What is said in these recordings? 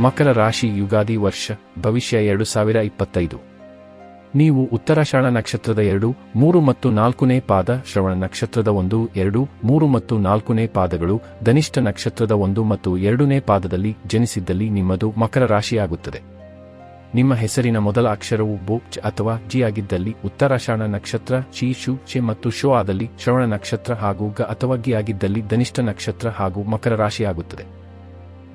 ಮಕರ ರಾಶಿ ಯುಗಾದಿ ವರ್ಷ, ಭವಿಷ್ಯ ಎರಡು ಸಾವಿರ ಇಪ್ಪತ್ತೈದು. ನೀವು ಉತ್ತರಾಷಾಢ ನಕ್ಷತ್ರದ ಎರಡು, ಮೂರು ಮತ್ತು ನಾಲ್ಕನೇ ಪಾದ, ಶ್ರವಣ ನಕ್ಷತ್ರದ ಒಂದು, ಎರಡು, ಮೂರು ಮತ್ತು ನಾಲ್ಕನೇ ಪಾದಗಳು, ಧನಿಷ್ಠ ನಕ್ಷತ್ರದ ಒಂದು ಮತ್ತು ಎರಡನೇ ಪಾದದಲ್ಲಿ ಜನಿಸಿದ್ದಲ್ಲಿ ನಿಮ್ಮದು ಮಕರ ರಾಶಿಯಾಗುತ್ತದೆ. ನಿಮ್ಮ ಹೆಸರಿನ ಮೊದಲ ಅಕ್ಷರವು ಬೋ ಅಥವಾ ಜಿ ಆಗಿದ್ದಲ್ಲಿ ಉತ್ತರಾಷಾಢ ನಕ್ಷತ್ರ ಚಿ ಶು ಚೆ ಮತ್ತು ಶೋ ಆದಲ್ಲಿ ಶ್ರವಣ ನಕ್ಷತ್ರ ಹಾಗೂ ಗ ಅಥವಾ ಗಿ ಆಗಿದ್ದಲ್ಲಿ ಧನಿಷ್ಠ ನಕ್ಷತ್ರ ಹಾಗೂ ಮಕರ ರಾಶಿಯಾಗುತ್ತದೆ.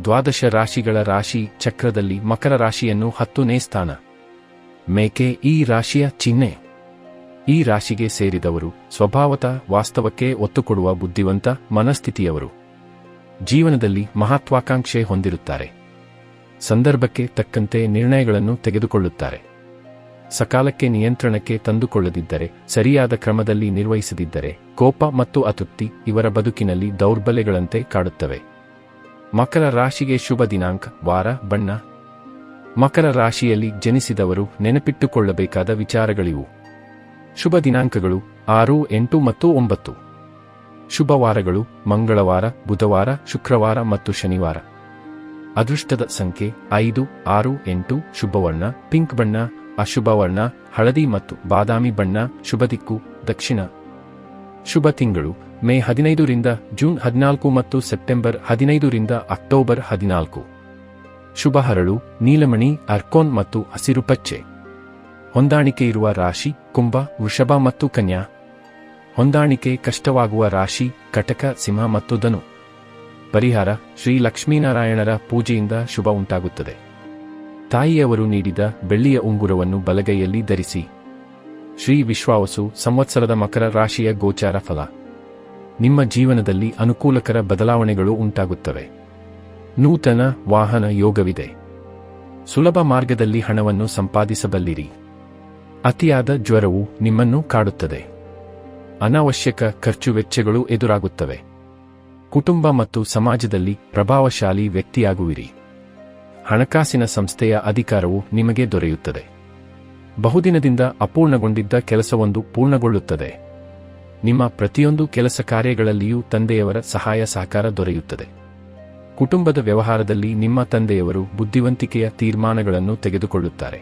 ದ್ವಾದಶ ರಾಶಿಗಳ ರಾಶಿ ಚಕ್ರದಲ್ಲಿ ಮಕರ ರಾಶಿಯನ್ನು ಹತ್ತನೇ ಸ್ಥಾನ. ಮೇಕೆ ಈ ರಾಶಿಯ ಚಿಹ್ನೆ. ಈ ರಾಶಿಗೆ ಸೇರಿದವರು ಸ್ವಭಾವತ ವಾಸ್ತವಕ್ಕೆ ಒತ್ತು ಕೊಡುವ ಬುದ್ಧಿವಂತ ಮನಸ್ಥಿತಿಯವರು. ಜೀವನದಲ್ಲಿ ಮಹತ್ವಾಕಾಂಕ್ಷೆ ಹೊಂದಿರುತ್ತಾರೆ. ಸಂದರ್ಭಕ್ಕೆ ತಕ್ಕಂತೆ ನಿರ್ಣಯಗಳನ್ನು ತೆಗೆದುಕೊಳ್ಳುತ್ತಾರೆ. ಸಕಾಲಕ್ಕೆ ನಿಯಂತ್ರಣಕ್ಕೆ ತಂದುಕೊಳ್ಳದಿದ್ದರೆ, ಸರಿಯಾದ ಕ್ರಮದಲ್ಲಿ ನಿರ್ವಹಿಸದಿದ್ದರೆ, ಕೋಪ ಮತ್ತು ಅತೃಪ್ತಿ ಇವರ ಬದುಕಿನಲ್ಲಿ ದೌರ್ಬಲ್ಯಗಳಂತೆ ಕಾಡುತ್ತವೆ. ಮಕರ ರಾಶಿಗೆ ಶುಭ ದಿನಾಂಕ, ವಾರ, ಬಣ್ಣ. ಮಕರ ರಾಶಿಯಲ್ಲಿ ಜನಿಸಿದವರು ನೆನಪಿಟ್ಟುಕೊಳ್ಳಬೇಕಾದ ವಿಚಾರಗಳಿವು. ಶುಭ ದಿನಾಂಕಗಳು, ಆರು, ಎಂಟು ಮತ್ತು ಒಂಬತ್ತು. ಶುಭವಾರಗಳು ಮಂಗಳವಾರ, ಬುಧವಾರ, ಶುಕ್ರವಾರ ಮತ್ತು ಶನಿವಾರ. ಅದೃಷ್ಟದ ಸಂಖ್ಯೆ, ಐದು, ಆರು, ಎಂಟು ಶುಭವರ್ಣ ಪಿಂಕ್ ಬಣ್ಣ ಅಶುಭವರ್ಣ ಹಳದಿ ಮತ್ತು ಬಾದಾಮಿ ಬಣ್ಣ, ಶುಭ ದಿಕ್ಕು, ದಕ್ಷಿಣ. ಶುಭ ತಿಂಗಳು ಮೇ ಹದಿನೈದರಿಂದ ಜೂನ್ ಹದಿನಾಲ್ಕು ಮತ್ತು ಸೆಪ್ಟೆಂಬರ್ ಹದಿನೈದರಿಂದ ಅಕ್ಟೋಬರ್ ಹದಿನಾಲ್ಕು. ಶುಭ ಹರಳು, ನೀಲಮಣಿ, ಅರ್ಕೋನ್ ಮತ್ತು ಹಸಿರು ಪಚ್ಚೆ. ಹೊಂದಾಣಿಕೆ ಇರುವ ರಾಶಿ, ಕುಂಭ, ವೃಷಭ ಮತ್ತು ಕನ್ಯಾ. ಹೊಂದಾಣಿಕೆ ಕಷ್ಟವಾಗುವ ರಾಶಿ, ಕಟಕ, ಸಿಂಹ ಮತ್ತು ಧನು. ಪರಿಹಾರ, ಶ್ರೀ ಲಕ್ಷ್ಮೀನಾರಾಯಣರ ಪೂಜೆಯಿಂದ ಶುಭ ಉಂಟಾಗುತ್ತದೆ. ತಾಯಿಯವರು ನೀಡಿದ ಬೆಳ್ಳಿಯ ಉಂಗುರವನ್ನು ಬಲಗೈಯಲ್ಲಿ ಧರಿಸಿ. ಶ್ರೀ ವಿಶ್ವಾವಸು, ಸಂವತ್ಸರದ ಮಕರ ರಾಶಿಯ ಗೋಚಾರ ಫಲ. ನಿಮ್ಮ ಜೀವನದಲ್ಲಿ ಅನುಕೂಲಕರ ಬದಲಾವಣೆಗಳು ಉಂಟಾಗುತ್ತವೆ. ನೂತನ ವಾಹನ ಯೋಗವಿದೆ. ಸುಲಭ ಮಾರ್ಗದಲ್ಲಿ ಹಣವನ್ನು ಸಂಪಾದಿಸಬಲ್ಲಿರಿ. ಅತಿಯಾದ ಜ್ವರವು ನಿಮ್ಮನ್ನು ಕಾಡುತ್ತದೆ. ಅನಾವಶ್ಯಕ ಖರ್ಚು ವೆಚ್ಚಗಳು ಎದುರಾಗುತ್ತವೆ. ಕುಟುಂಬ ಮತ್ತು ಸಮಾಜದಲ್ಲಿ ಪ್ರಭಾವಶಾಲಿ ವ್ಯಕ್ತಿಯಾಗುವಿರಿ. ಹಣಕಾಸಿನ ಸಂಸ್ಥೆಯ ಅಧಿಕಾರವು ನಿಮಗೆ ದೊರೆಯುತ್ತದೆ. ಬಹುದಿನದಿಂದ ಅಪೂರ್ಣಗೊಂಡಿದ್ದ ಕೆಲಸವೊಂದು ಪೂರ್ಣಗೊಳ್ಳುತ್ತದೆ. ನಿಮ್ಮ ಪ್ರತಿಯೊಂದು ಕೆಲಸ ಕಾರ್ಯಗಳಲ್ಲಿಯೂ ತಂದೆಯವರ ಸಹಾಯ ಸಹಕಾರ ದೊರೆಯುತ್ತದೆ. ಕುಟುಂಬದ ವ್ಯವಹಾರದಲ್ಲಿ ನಿಮ್ಮ ತಂದೆಯವರು ಬುದ್ಧಿವಂತಿಕೆಯ ತೀರ್ಮಾನಗಳನ್ನು ತೆಗೆದುಕೊಳ್ಳುತ್ತಾರೆ.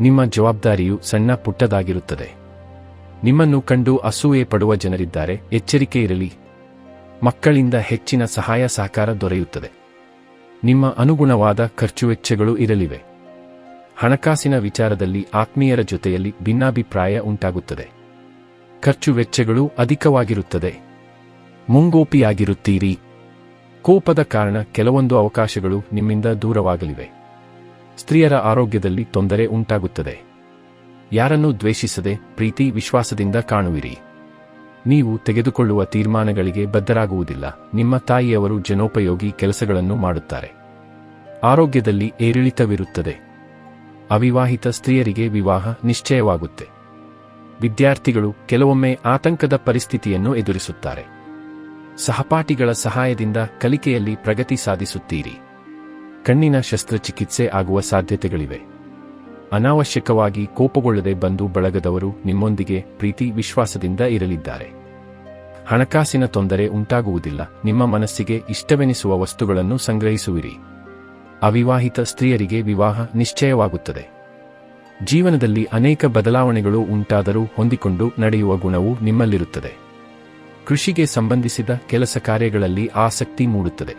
ನಿಮ್ಮ ಜವಾಬ್ದಾರಿಯು ಸಣ್ಣ ಪುಟ್ಟದಾಗಿರುತ್ತದೆ. ನಿಮ್ಮನ್ನು ಕಂಡು ಅಸೂಯೆ ಪಡುವ ಜನರಿದ್ದಾರೆ, ಎಚ್ಚರಿಕೆ ಇರಲಿ. ಮಕ್ಕಳಿಂದ ಹೆಚ್ಚಿನ ಸಹಾಯ ಸಹಕಾರ ದೊರೆಯುತ್ತದೆ. ನಿಮ್ಮ ಅನುಗುಣವಾದ ಖರ್ಚು ವೆಚ್ಚಗಳು ಇರಲಿವೆ. ಹಣಕಾಸಿನ ವಿಚಾರದಲ್ಲಿ ಆತ್ಮೀಯರ ಜೊತೆಯಲ್ಲಿ ಭಿನ್ನಾಭಿಪ್ರಾಯ ಉಂಟಾಗುತ್ತದೆ. ಖರ್ಚು ವೆಚ್ಚಗಳು ಅಧಿಕವಾಗಿರುತ್ತದೆ. ಮುಂಗೋಪಿಯಾಗಿರುತ್ತೀರಿ. ಕೋಪದ ಕಾರಣ ಕೆಲವೊಂದು ಅವಕಾಶಗಳು ನಿಮ್ಮಿಂದ ದೂರವಾಗಲಿವೆ. ಸ್ತ್ರೀಯರ ಆರೋಗ್ಯದಲ್ಲಿ ತೊಂದರೆ ಉಂಟಾಗುತ್ತದೆ. ಯಾರನ್ನೂ ದ್ವೇಷಿಸದೆ ಪ್ರೀತಿ ವಿಶ್ವಾಸದಿಂದ ಕಾಣುವಿರಿ. ನೀವು ತೆಗೆದುಕೊಳ್ಳುವ ತೀರ್ಮಾನಗಳಿಗೆ ಬದ್ಧರಾಗುವುದಿಲ್ಲ. ನಿಮ್ಮ ತಾಯಿಯವರು ಜನೋಪಯೋಗಿ ಕೆಲಸಗಳನ್ನು ಮಾಡುತ್ತಾರೆ. ಆರೋಗ್ಯದಲ್ಲಿ ಏರಿಳಿತವಿರುತ್ತದೆ. ಅವಿವಾಹಿತ ಸ್ತ್ರೀಯರಿಗೆ ವಿವಾಹ ನಿಶ್ಚಯವಾಗುತ್ತೆ. ವಿದ್ಯಾರ್ಥಿಗಳು ಕೆಲವೊಮ್ಮೆ ಆತಂಕದ ಪರಿಸ್ಥಿತಿಯನ್ನು ಎದುರಿಸುತ್ತಾರೆ. ಸಹಪಾಠಿಗಳ ಸಹಾಯದಿಂದ ಕಲಿಕೆಯಲ್ಲಿ ಪ್ರಗತಿ ಸಾಧಿಸುತ್ತೀರಿ. ಕಣ್ಣಿನ ಶಸ್ತ್ರಚಿಕಿತ್ಸೆ ಆಗುವ ಸಾಧ್ಯತೆಗಳಿವೆ. ಅನಾವಶ್ಯಕವಾಗಿ ಕೋಪಗೊಳ್ಳದೆ ಬಂದು ಬಳಗದವರು ನಿಮ್ಮೊಂದಿಗೆ ಪ್ರೀತಿ ವಿಶ್ವಾಸದಿಂದ ಇರಲಿದ್ದಾರೆ. ಹಣಕಾಸಿನ ತೊಂದರೆ ಉಂಟಾಗುವುದಿಲ್ಲ. ನಿಮ್ಮ ಮನಸ್ಸಿಗೆ ಇಷ್ಟವೆನಿಸುವ ವಸ್ತುಗಳನ್ನು ಸಂಗ್ರಹಿಸುವಿರಿ. ಅವಿವಾಹಿತ ಸ್ತ್ರೀಯರಿಗೆ ವಿವಾಹ ನಿಶ್ಚಯವಾಗುತ್ತದೆ. ಜೀವನದಲ್ಲಿ ಅನೇಕ ಬದಲಾವಣೆಗಳು ಉಂಟಾದರೂ ಹೊಂದಿಕೊಂಡು ನಡೆಯುವ ಗುಣವು ನಿಮ್ಮಲ್ಲಿರುತ್ತದೆ. ಕೃಷಿಗೆ ಸಂಬಂಧಿಸಿದ ಕೆಲಸ ಕಾರ್ಯಗಳಲ್ಲಿ ಆಸಕ್ತಿ ಮೂಡುತ್ತದೆ.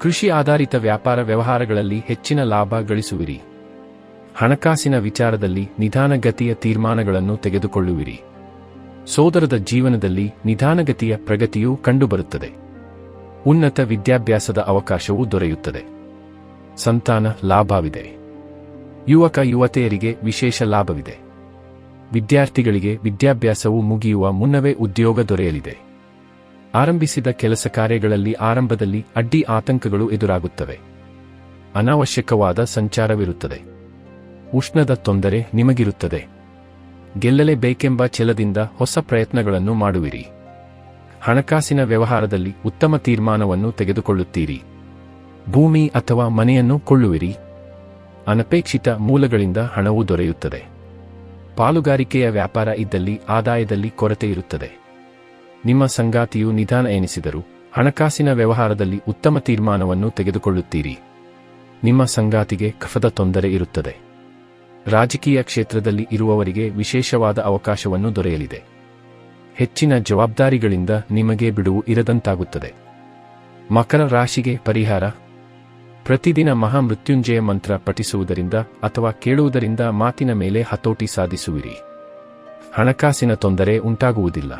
ಕೃಷಿ ಆಧಾರಿತ ವ್ಯಾಪಾರ ವ್ಯವಹಾರಗಳಲ್ಲಿ ಹೆಚ್ಚಿನ ಲಾಭ ಗಳಿಸುವಿರಿ. ಹಣಕಾಸಿನ ವಿಚಾರದಲ್ಲಿ ನಿಧಾನಗತಿಯ ತೀರ್ಮಾನಗಳನ್ನು ತೆಗೆದುಕೊಳ್ಳುವಿರಿ. ಸೋದರದ ಜೀವನದಲ್ಲಿ ನಿಧಾನಗತಿಯ ಪ್ರಗತಿಯೂ ಕಂಡುಬರುತ್ತದೆ. ಉನ್ನತ ವಿದ್ಯಾಭ್ಯಾಸದ ಅವಕಾಶವೂ ದೊರೆಯುತ್ತದೆ. ಸಂತಾನ ಲಾಭವಿದೆ. ಯುವಕ ಯುವತಿಯರಿಗೆ ವಿಶೇಷ ಲಾಭವಿದೆ. ವಿದ್ಯಾರ್ಥಿಗಳಿಗೆ ವಿದ್ಯಾಭ್ಯಾಸವು ಮುಗಿಯುವ ಮುನ್ನವೇ ಉದ್ಯೋಗ ದೊರೆಯಲಿದೆ. ಆರಂಭಿಸಿದ ಕೆಲಸ ಕಾರ್ಯಗಳಲ್ಲಿ ಆರಂಭದಲ್ಲಿ ಅಡ್ಡಿ ಆತಂಕಗಳು ಎದುರಾಗುತ್ತವೆ. ಅನಾವಶ್ಯಕವಾದ ಸಂಚಾರವಿರುತ್ತದೆ. ಉಷ್ಣದ ತೊಂದರೆ ನಿಮಗಿರುತ್ತದೆ. ಗೆಲ್ಲಲೇಬೇಕೆಂಬ ಛಲದಿಂದ ಹೊಸ ಪ್ರಯತ್ನಗಳನ್ನು ಮಾಡುವಿರಿ. ಹಣಕಾಸಿನ ವ್ಯವಹಾರದಲ್ಲಿ ಉತ್ತಮ ತೀರ್ಮಾನವನ್ನು ತೆಗೆದುಕೊಳ್ಳುತ್ತೀರಿ. ಭೂಮಿ ಅಥವಾ ಮನೆಯನ್ನು ಕೊಳ್ಳುವಿರಿ. ಅನಪೇಕ್ಷಿತ ಮೂಲಗಳಿಂದ ಹಣವು ದೊರೆಯುತ್ತದೆ. ಪಾಲುಗಾರಿಕೆಯ ವ್ಯಾಪಾರ ಇದ್ದಲ್ಲಿ ಆದಾಯದಲ್ಲಿ ಕೊರತೆ ಇರುತ್ತದೆ. ನಿಮ್ಮ ಸಂಗಾತಿಯು ನಿಧಾನ ಎನಿಸಿದರು ಹಣಕಾಸಿನ ವ್ಯವಹಾರದಲ್ಲಿ ಉತ್ತಮ ತೀರ್ಮಾನವನ್ನು ತೆಗೆದುಕೊಳ್ಳುತ್ತೀರಿ. ನಿಮ್ಮ ಸಂಗಾತಿಗೆ ಕಫದ ತೊಂದರೆ ಇರುತ್ತದೆ. ರಾಜಕೀಯ ಕ್ಷೇತ್ರದಲ್ಲಿ ಇರುವವರಿಗೆ ವಿಶೇಷವಾದ ಅವಕಾಶವನ್ನು ದೊರೆಯಲಿದೆ. ಹೆಚ್ಚಿನ ಜವಾಬ್ದಾರಿಗಳಿಂದ ನಿಮಗೆ ಬಿಡುವು ಇರದಂತಾಗುತ್ತದೆ. ಮಕರ ರಾಶಿಗೆ ಪರಿಹಾರ ಪ್ರತಿದಿನ ಮಹಾಮೃತ್ಯುಂಜಯ ಮಂತ್ರ ಪಠಿಸುವುದರಿಂದ ಅಥವಾ ಕೇಳುವುದರಿಂದ ಮಾತಿನ ಮೇಲೆ ಹತೋಟಿ ಸಾಧಿಸುವಿರಿ. ಹಣಕಾಸಿನ ತೊಂದರೆ ಉಂಟಾಗುವುದಿಲ್ಲ.